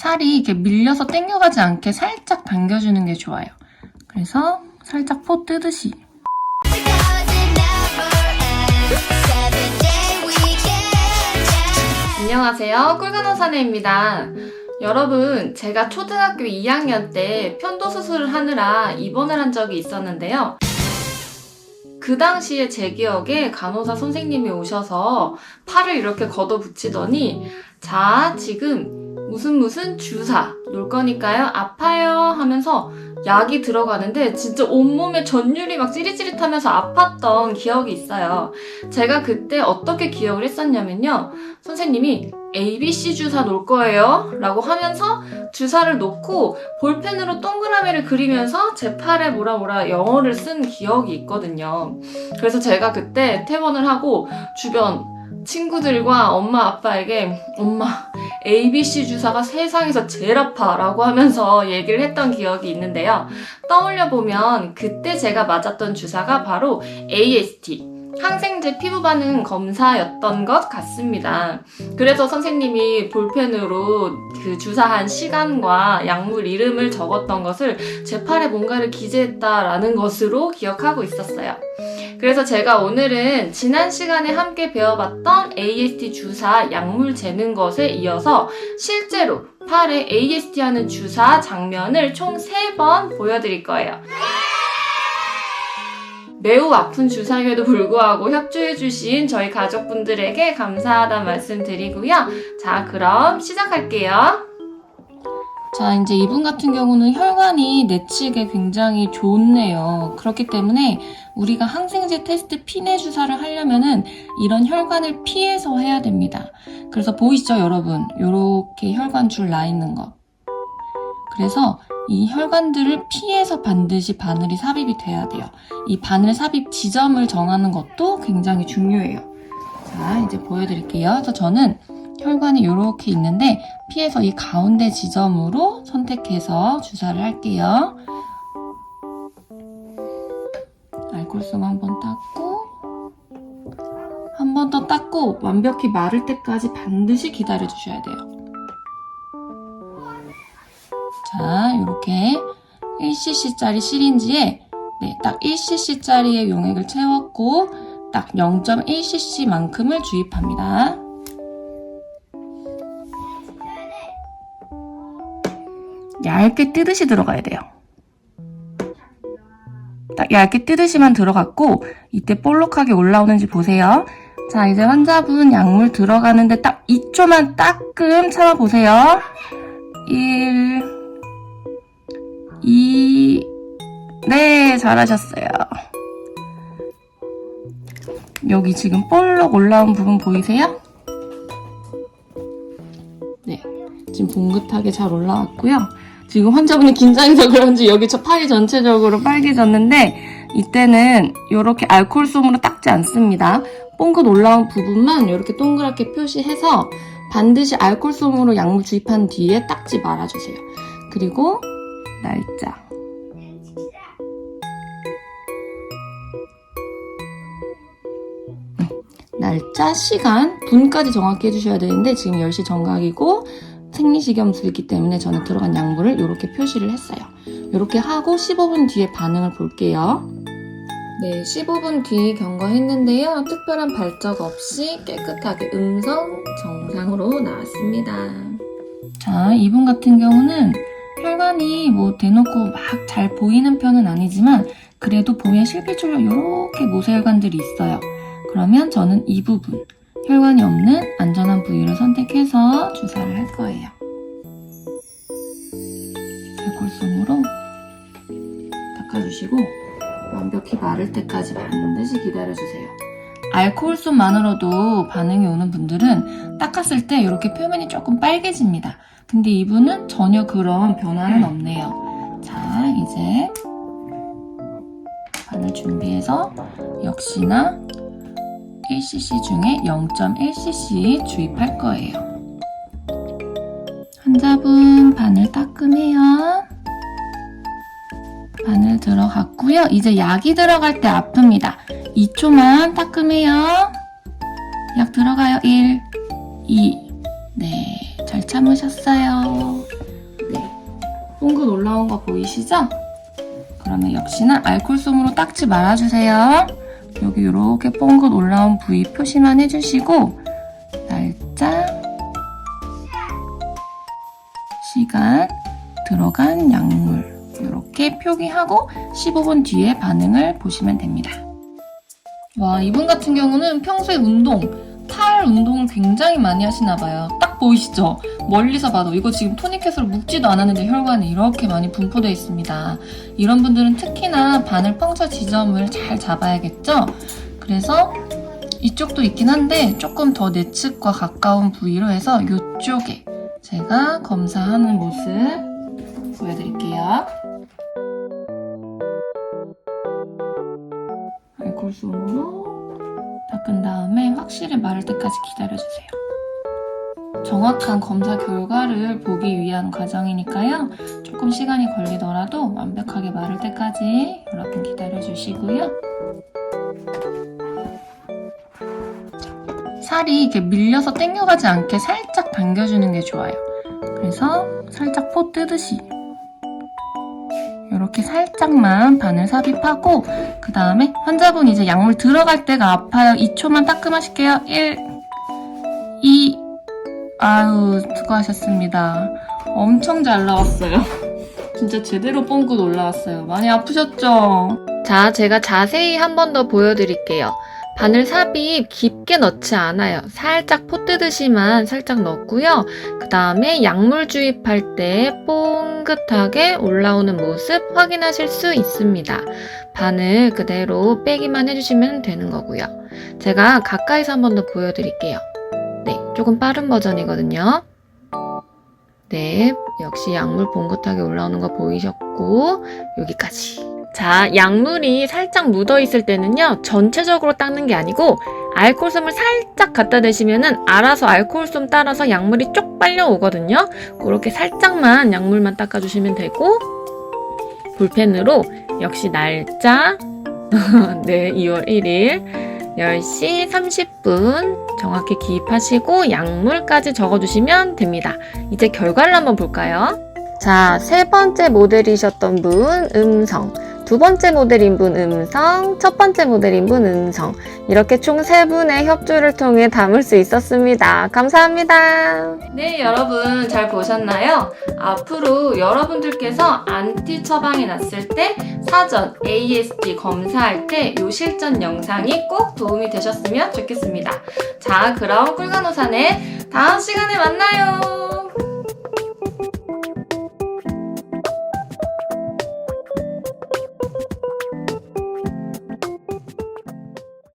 살이 이렇게 밀려서 당겨가지 않게 살짝 당겨주는 게 좋아요. 그래서 살짝 포 뜨듯이. 안녕하세요. 꿀간호사네입니다. 여러분, 제가 초등학교 2학년 때 편도 수술을 하느라 입원을 한 적이 있었는데요. 그 당시에 제 기억에 간호사 선생님이 오셔서 팔을 이렇게 걷어 붙이더니 자, 지금 무슨 무슨 주사 놓을 거니까요. 아파요 하면서 약이 들어가는데 진짜 온몸에 전율이 막 찌릿찌릿하면서 아팠던 기억이 있어요. 제가 그때 어떻게 기억을 했었냐면요. 선생님이 ABC 주사 놓을 거예요. 라고 하면서 주사를 놓고 볼펜으로 동그라미를 그리면서 제 팔에 뭐라 뭐라 영어를 쓴 기억이 있거든요. 그래서 제가 그때 퇴원을 하고 주변 친구들과 엄마 아빠에게 엄마 ABC 주사가 세상에서 제일 아파 라고 하면서 얘기를 했던 기억이 있는데요. 떠올려 보면 그때 제가 맞았던 주사가 바로 AST 항생제 피부 반응 검사였던 것 같습니다. 그래서 선생님이 볼펜으로 그 주사한 시간과 약물 이름을 적었던 것을 제 팔에 뭔가를 기재했다라는 것으로 기억하고 있었어요. 그래서 제가 오늘은 지난 시간에 함께 배워봤던 AST 주사 약물 재는 것에 이어서 실제로 팔에 AST 하는 주사 장면을 총 3번 보여드릴 거예요. 매우 아픈 주사임에도 불구하고 협조해주신 저희 가족분들에게 감사하다는 말씀 드리고요. 자, 그럼 시작할게요. 자, 이제 이분 같은 경우는 혈관이 내치게 굉장히 좋네요. 그렇기 때문에 우리가 항생제 테스트 피내 주사를 하려면은 이런 혈관을 피해서 해야 됩니다. 그래서 보이시죠, 여러분? 요렇게 혈관 줄 나 있는 거. 그래서 이 혈관들을 피해서 반드시 바늘이 삽입이 돼야 돼요. 이 바늘 삽입 지점을 정하는 것도 굉장히 중요해요. 자, 이제 보여드릴게요. 그래서 저는 혈관이 이렇게 있는데 피해서 이 가운데 지점으로 선택해서 주사를 할게요. 알콜솜 한번 닦고 한 번 더 닦고 완벽히 마를 때까지 반드시 기다려 주셔야 돼요. 자, 이렇게 1cc짜리 시린지에 네, 딱 1cc짜리의 용액을 채웠고 딱 0.1cc만큼을 주입합니다. 얇게 뜨듯이 들어가야 돼요. 딱 얇게 뜨듯이만 들어갔고 이때 볼록하게 올라오는지 보세요. 자, 이제 환자분 약물 들어가는데 딱 2초만 따끔 참아보세요. 1, 2, 네, 잘하셨어요. 여기 지금 볼록 올라온 부분 보이세요? 네, 지금 봉긋하게 잘 올라왔고요. 지금 환자분이 긴장해서 그런지 여기 저 팔이 전체적으로 빨개졌는데 이때는 이렇게 알코올솜으로 닦지 않습니다. 뽕긋 올라온 부분만 이렇게 동그랗게 표시해서 반드시 알코올솜으로 약물 주입한 뒤에 닦지 말아주세요. 그리고 날짜. 날짜, 시간, 분까지 정확히 해주셔야 되는데 지금 10시 정각이고 생리식염수이기 때문에 저는 들어간 약물을 이렇게 표시를 했어요. 이렇게 하고 15분 뒤에 반응을 볼게요. 네, 15분 뒤 경과했는데요. 특별한 발작 없이 깨끗하게 음성 정상으로 나왔습니다. 자, 이분 같은 경우는 혈관이 뭐 대놓고 막 잘 보이는 편은 아니지만 그래도 보면 실핏줄로 이렇게 모세혈관들이 있어요. 그러면 저는 이 부분, 혈관이 없는 안전한 부위를 선택해서 주사를 할 거예요. 알콜솜으로 닦아주시고 완벽히 마를 때까지 반드시 기다려주세요. 알코올솜만으로도 반응이 오는 분들은 닦았을 때 이렇게 표면이 조금 빨개집니다. 근데 이분은 전혀 그런 변화는 없네요. 자, 이제 바늘 준비해서 역시나 1cc 중에 0.1cc 주입할 거예요. 환자분 바늘 따끔해요. 바늘 들어갔고요. 이제 약이 들어갈 때 아픕니다. 2초만 따끔해요. 약 들어가요. 1, 2. 네, 잘 참으셨어요. 올라온 거 보이시죠? 그러면 역시나 알콜솜으로 딱지 말아주세요. 여기 이렇게 뻥긋 올라온 부위 표시만 해주시고 날짜, 시간, 들어간 약물 이렇게 표기하고 15분 뒤에 반응을 보시면 됩니다. 와 이분 같은 경우는 평소에 운동, 팔 운동을 굉장히 많이 하시나 봐요. 딱 보이시죠? 멀리서 봐도 이거 지금 토니켓으로 묶지도 않았는데 혈관이 이렇게 많이 분포되어 있습니다. 이런 분들은 특히나 바늘 펑처 지점을 잘 잡아야겠죠? 그래서 이쪽도 있긴 한데 조금 더 내측과 가까운 부위로 해서 이쪽에 제가 검사하는 모습 보여드릴게요. 알콜솜으로 닦은 다음에 확실히 마를 때까지 기다려주세요. 정확한 검사 결과를 보기 위한 과정이니까요. 조금 시간이 걸리더라도 완벽하게 마를 때까지 여러분 기다려주시고요. 살이 이렇게 밀려서 당겨가지 않게 살짝 당겨주는 게 좋아요. 그래서 살짝 포 뜨듯이 이렇게 살짝만 바늘 삽입하고 그 다음에 환자분 이제 약물 들어갈 때가 아파요. 2초만 따끔하실게요. 1, 2, 아유 수고하셨습니다. 엄청 잘 나왔어요. 진짜 제대로 뻥긋 올라왔어요. 많이 아프셨죠? 자, 제가 자세히 한 번 더 보여드릴게요. 바늘 삽입 깊게 넣지 않아요. 살짝 포 뜨듯이만 살짝 넣고요. 그 다음에 약물 주입할 때 뽕긋하게 올라오는 모습 확인하실 수 있습니다. 바늘 그대로 빼기만 해주시면 되는 거고요. 제가 가까이서 한 번 더 보여드릴게요. 네, 조금 빠른 버전이거든요. 네, 역시 약물 봉긋하게 올라오는 거 보이셨고 여기까지. 자, 약물이 살짝 묻어 있을 때는요, 전체적으로 닦는 게 아니고, 알코올솜을 살짝 갖다 대시면은 알아서 알코올솜 따라서 약물이 쪽 빨려 오거든요. 그렇게 살짝만 약물만 닦아주시면 되고, 볼펜으로 역시 날짜, 네, 2월 1일, 10시 30분 정확히 기입하시고 약물까지 적어주시면 됩니다. 이제 결과를 한번 볼까요? 자, 세 번째 모델이셨던 분, 음성. 두 번째 모델인 분 음성, 첫 번째 모델인 분 음성. 이렇게 총 세 분의 협조를 통해 담을 수 있었습니다. 감사합니다. 네, 여러분 잘 보셨나요? 앞으로 여러분들께서 안티 처방이 났을 때 사전 ASD 검사할 때 이 실전 영상이 꼭 도움이 되셨으면 좋겠습니다. 자, 그럼 꿀간호사네 다음 시간에 만나요.